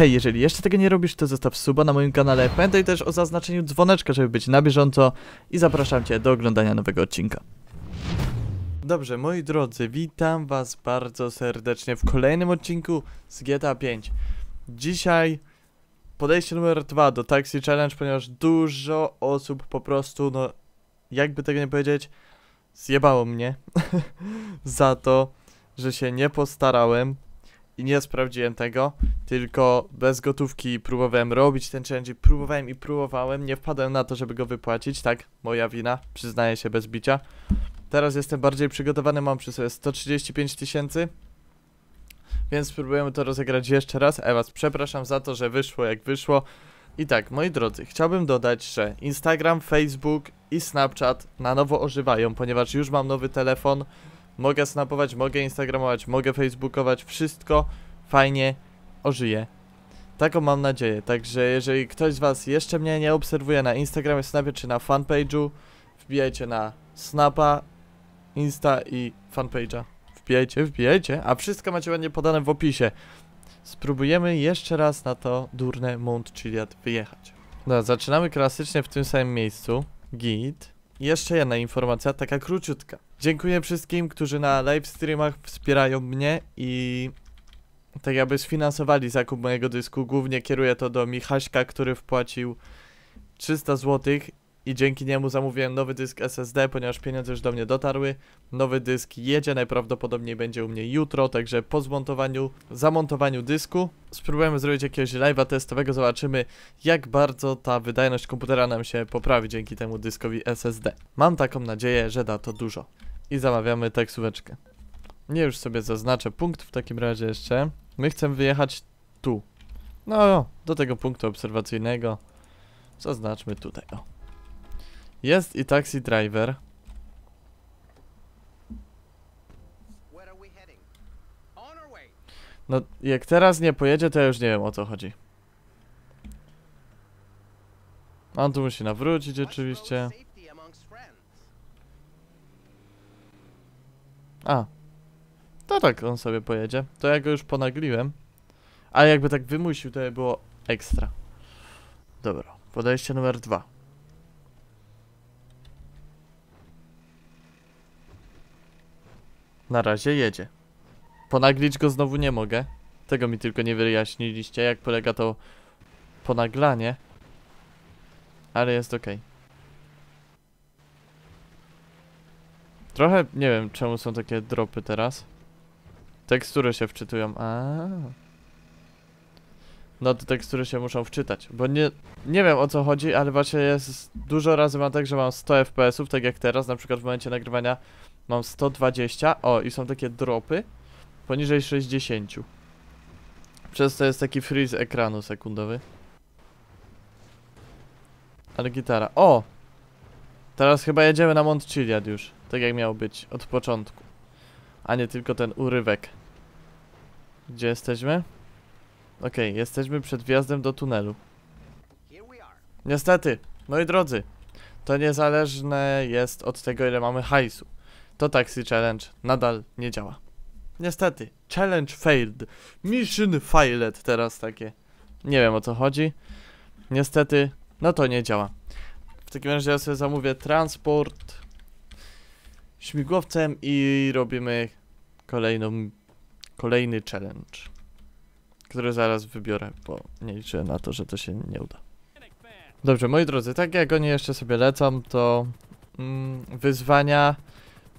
Hej, jeżeli jeszcze tego nie robisz, to zostaw suba na moim kanale. Pamiętaj też o zaznaczeniu dzwoneczka, żeby być na bieżąco i zapraszam Cię do oglądania nowego odcinka. Dobrze, moi drodzy, witam Was bardzo serdecznie w kolejnym odcinku z GTA 5. Dzisiaj podejście numer dwa do Taxi Challenge, ponieważ dużo osób po prostu, no jakby tego nie powiedzieć, zjebało mnie za to, że się nie postarałem i nie sprawdziłem tego, tylko bez gotówki próbowałem robić ten challenge próbowałem i próbowałem, nie wpadłem na to, żeby go wypłacić, tak, moja wina, przyznaję się bez bicia. Teraz jestem bardziej przygotowany, mam przy sobie 135 tysięcy, więc spróbujemy to rozegrać jeszcze raz. A was przepraszam za to, że wyszło jak wyszło. I tak, moi drodzy, chciałbym dodać, że Instagram, Facebook i Snapchat na nowo ożywają, ponieważ już mam nowy telefon. Mogę snapować, mogę instagramować, mogę facebookować, wszystko fajnie ożyje. Taką mam nadzieję, także jeżeli ktoś z was jeszcze mnie nie obserwuje na Instagramie, Snapie czy na fanpage'u, wbijajcie na Snapa, Insta i fanpage'a. Wbijajcie, wbijajcie, a wszystko macie ładnie podane w opisie. Spróbujemy jeszcze raz na to durne Mount Chiliad wyjechać. Dobra, zaczynamy klasycznie w tym samym miejscu. Git. Jeszcze jedna informacja, taka króciutka. Dziękuję wszystkim, którzy na live streamach wspierają mnie i tak jakby sfinansowali zakup mojego dysku. Głównie kieruję to do Michaśka, który wpłacił 300 zł i dzięki niemu zamówiłem nowy dysk SSD, ponieważ pieniądze już do mnie dotarły. Nowy dysk jedzie, najprawdopodobniej będzie u mnie jutro, także po zmontowaniu, zamontowaniu dysku spróbujemy zrobić jakiegoś live'a testowego, zobaczymy jak bardzo ta wydajność komputera nam się poprawi dzięki temu dyskowi SSD. Mam taką nadzieję, że da to dużo. I zamawiamy taksóweczkę. Nie już sobie zaznaczę punkt w takim razie jeszcze. My chcemy wyjechać tu. No, do tego punktu obserwacyjnego. Zaznaczmy tutaj, o. Jest i taxi driver. No, jak teraz nie pojedzie, to ja już nie wiem o co chodzi. On tu musi nawrócić oczywiście. A. To tak on sobie pojedzie. To ja go już ponagliłem. Ale jakby tak wymusił, to by było ekstra. Dobra, podejście numer dwa. Na razie jedzie. Ponaglić go znowu nie mogę. Tego mi tylko nie wyjaśniliście, jak polega to ponaglanie. Ale jest ok. Trochę nie wiem, czemu są takie dropy teraz. Tekstury się wczytują. A. No to tekstury się muszą wczytać, bo nie, nie wiem o co chodzi, ale właśnie jest dużo razy mam tak, że mam 100 FPS-ów, tak jak teraz, na przykład w momencie nagrywania mam 120, o i są takie dropy poniżej 60. Przez to jest taki freeze ekranu sekundowy. Ale gitara. O! Teraz chyba jedziemy na Mont Chiliad już. Tak jak miało być od początku. A nie tylko ten urywek. Gdzie jesteśmy? Okej, jesteśmy przed wjazdem do tunelu. Niestety, moi drodzy, to niezależne jest od tego, ile mamy hajsu. To Taxi Challenge nadal nie działa. Niestety, challenge failed. Mission failed teraz takie. Nie wiem o co chodzi. Niestety, no to nie działa. W takim razie ja sobie zamówię transport śmigłowcem i robimy kolejną, kolejny challenge. Który zaraz wybiorę, bo nie liczę na to, że to się nie uda. Dobrze, moi drodzy, tak jak oni jeszcze sobie lecą, to mm, wyzwania.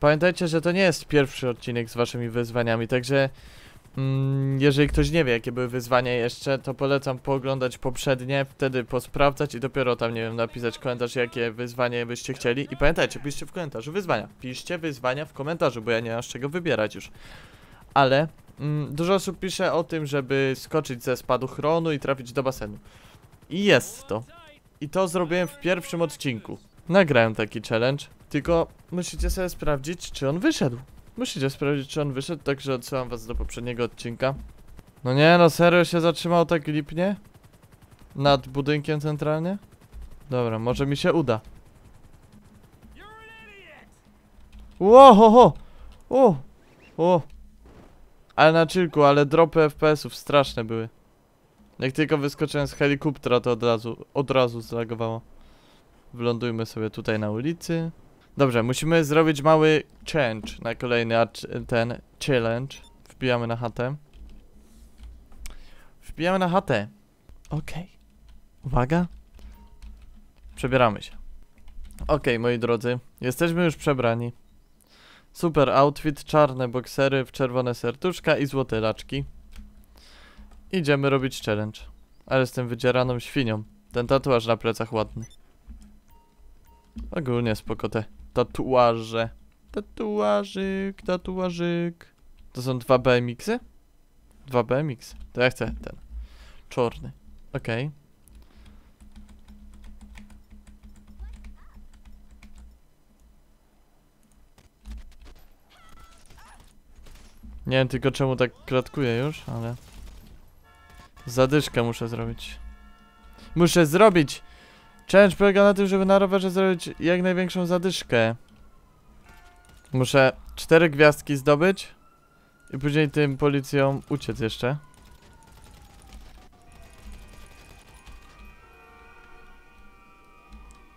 Pamiętajcie, że to nie jest pierwszy odcinek z waszymi wyzwaniami, także jeżeli ktoś nie wie, jakie były wyzwania jeszcze, to polecam pooglądać poprzednie, wtedy posprawdzać i dopiero tam, nie wiem, napisać komentarz, jakie wyzwanie byście chcieli. I pamiętajcie, piszcie w komentarzu wyzwania. Piszcie wyzwania w komentarzu, bo ja nie mam z czego wybierać już. Ale mm, dużo osób pisze o tym, żeby skoczyć ze spadochronu i trafić do basenu. I jest to. I to zrobiłem w pierwszym odcinku. Nagrałem taki challenge, tylko musicie sobie sprawdzić, czy on wyszedł. Musicie sprawdzić, czy on wyszedł, także odsyłam was do poprzedniego odcinka. No nie, no serio się zatrzymał tak lipnie? Nad budynkiem centralnie? Dobra, może mi się uda. Ło, ho, ho! O! O! Ale na chillku, ale dropy FPS-ów straszne były. Jak tylko wyskoczyłem z helikoptera, to od razu, od razu zlagowało. Wylądujmy sobie tutaj na ulicy. Dobrze, musimy zrobić mały change na kolejny ten challenge. Wbijamy na chatę. Wbijamy na chatę. Okej. Uwaga. Przebieramy się. Okej, moi drodzy. Jesteśmy już przebrani. Super outfit, czarne boksery w czerwone serduszka i złote laczki. Idziemy robić challenge. Ale jestem wydzieraną świnią. Ten tatuaż na plecach ładny. Ogólnie spoko te tatuaże. Tatuażyk, tatuażyk. To są dwa BMX-y? Dwa BMX. To ja chcę ten. Czarny. Okej. Nie wiem tylko czemu tak klatkuję już, ale... Zadyszkę muszę zrobić. Muszę zrobić! Challenge polega na tym, żeby na rowerze zrobić jak największą zadyszkę. Muszę cztery gwiazdki zdobyć i później tym policjom uciec jeszcze.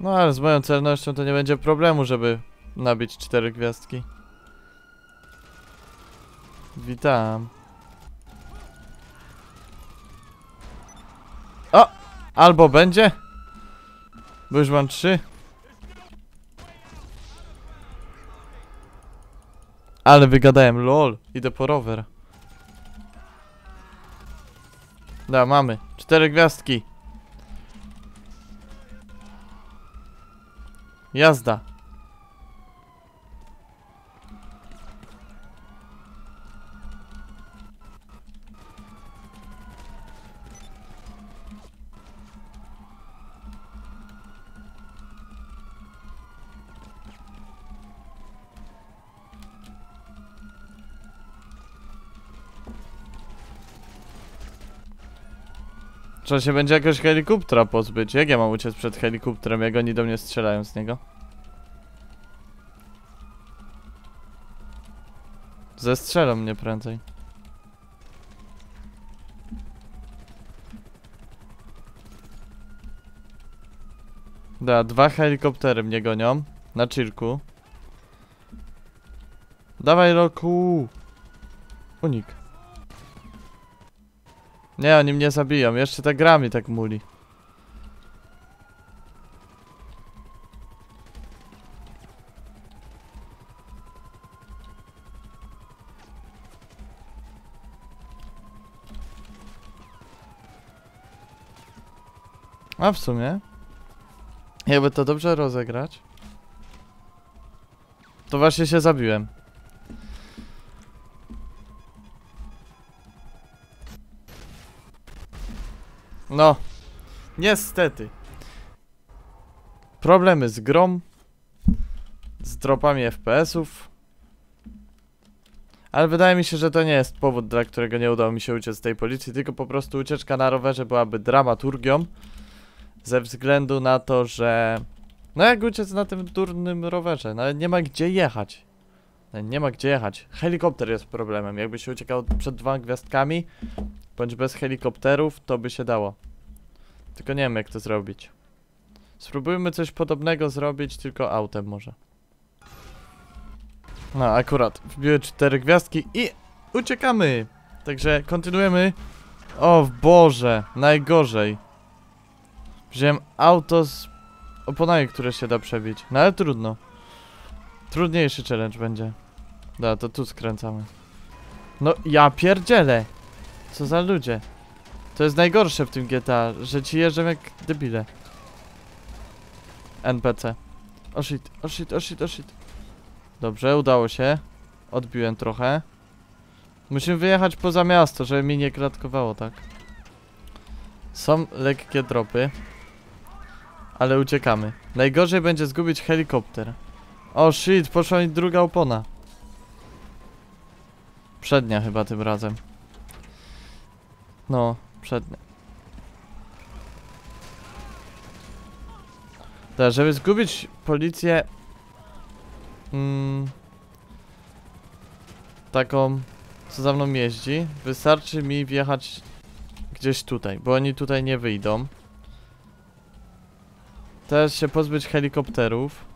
No ale z moją celnością to nie będzie problemu, żeby nabić cztery gwiazdki. Witam. O! Albo będzie? Bo już mam trzy. Ale wygadałem, lol. Idę po rower. Da, mamy. Cztery gwiazdki. Jazda. Trzeba się będzie jakoś helikoptera pozbyć. Jak ja mam uciec przed helikopterem, jak oni do mnie strzelają z niego? Zestrzelą mnie prędzej. Da, dwa helikoptery mnie gonią. Na chillku. Dawaj roku. Unik. Nie, oni mnie zabiją. Jeszcze ta gra mi tak muli. A w sumie Jakby to dobrze rozegrać To właśnie się zabiłem No. Niestety. Problemy z grom Z dropami FPS-ów Ale wydaje mi się, że to nie jest powód, dla którego nie udało mi się uciec z tej policji Tylko po prostu ucieczka na rowerze byłaby dramaturgią Ze względu na to, że No jak uciec na tym durnym rowerze? Nawet nie ma gdzie jechać. Nawet Nie ma gdzie jechać. Helikopter jest problemem. Jakby się uciekał przed dwoma gwiazdkami Bądź bez helikopterów, to by się dało tylko nie wiem jak to zrobić. Spróbujmy coś podobnego zrobić, tylko autem może. No, akurat. Wbiły cztery gwiazdki i uciekamy! Także kontynuujemy. O Boże, najgorzej. Wziąłem auto z oponami, które się da przebić. No ale trudno. Trudniejszy challenge będzie. Da, to tu skręcamy. No ja pierdzielę! Co za ludzie. To jest najgorsze w tym GTA, że ci jeżdżą jak debile. NPC. O shit, o shit, o shit, o shit. Dobrze, udało się. Odbiłem trochę. Musimy wyjechać poza miasto, żeby mi nie klatkowało, tak? Są lekkie dropy. Ale uciekamy. Najgorzej będzie zgubić helikopter. O shit, poszła mi druga opona. Przednia chyba tym razem. No, przednia. Tak, żeby zgubić policję mm, taką, co za mną jeździ, wystarczy mi wjechać gdzieś tutaj, bo oni tutaj nie wyjdą. Teraz się pozbyć helikopterów.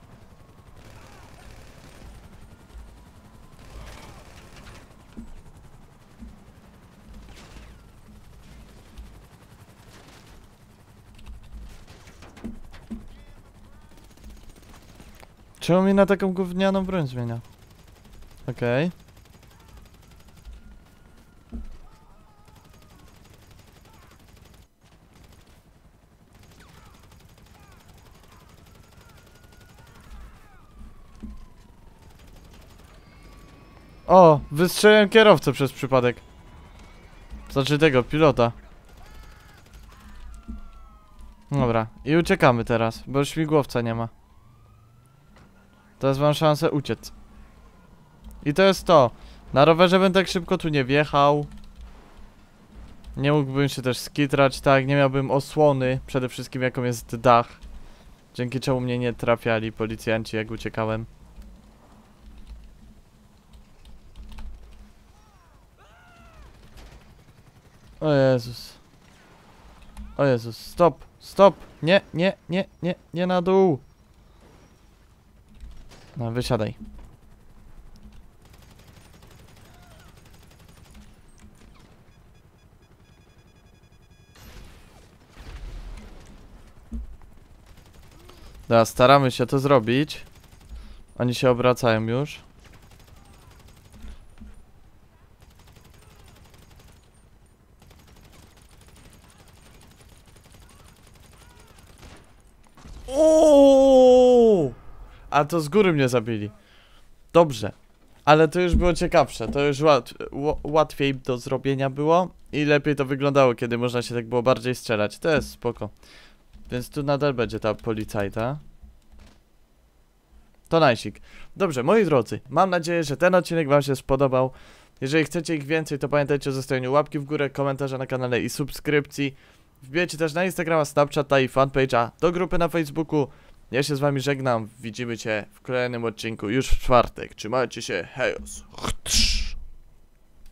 Czemu mi na taką gównianą broń zmienia? Okej. O, wystrzeliłem kierowcę przez przypadek. Znaczy tego, pilota. Dobra, i uciekamy teraz, bo śmigłowca nie ma. Teraz mam szansę uciec. I to jest to. Na rowerze bym tak szybko tu nie wjechał. Nie mógłbym się też skitrać, tak, nie miałbym osłony, przede wszystkim jaką jest dach. Dzięki czemu mnie nie trafiali policjanci, jak uciekałem. O Jezus. O Jezus, stop, stop. Nie, nie, nie, nie, nie na dół. No, wysiadaj. Dobra, staramy się to zrobić. Oni się obracają już. Ooo! A to z góry mnie zabili. Dobrze. Ale to już było ciekawsze. To już łat łatwiej do zrobienia było. I lepiej to wyglądało, kiedy można się tak było bardziej strzelać. To jest spoko. Więc tu nadal będzie ta policajta. To najsik. Dobrze, moi drodzy, mam nadzieję, że ten odcinek wam się spodobał. Jeżeli chcecie ich więcej, to pamiętajcie o zostawieniu łapki w górę, komentarza na kanale i subskrypcji. Wbijajcie też na Instagrama, Snapchata i fanpage'a do grupy na Facebooku. Ja się z wami żegnam. Widzimy cię w kolejnym odcinku już w czwartek. Trzymajcie się. Hejos.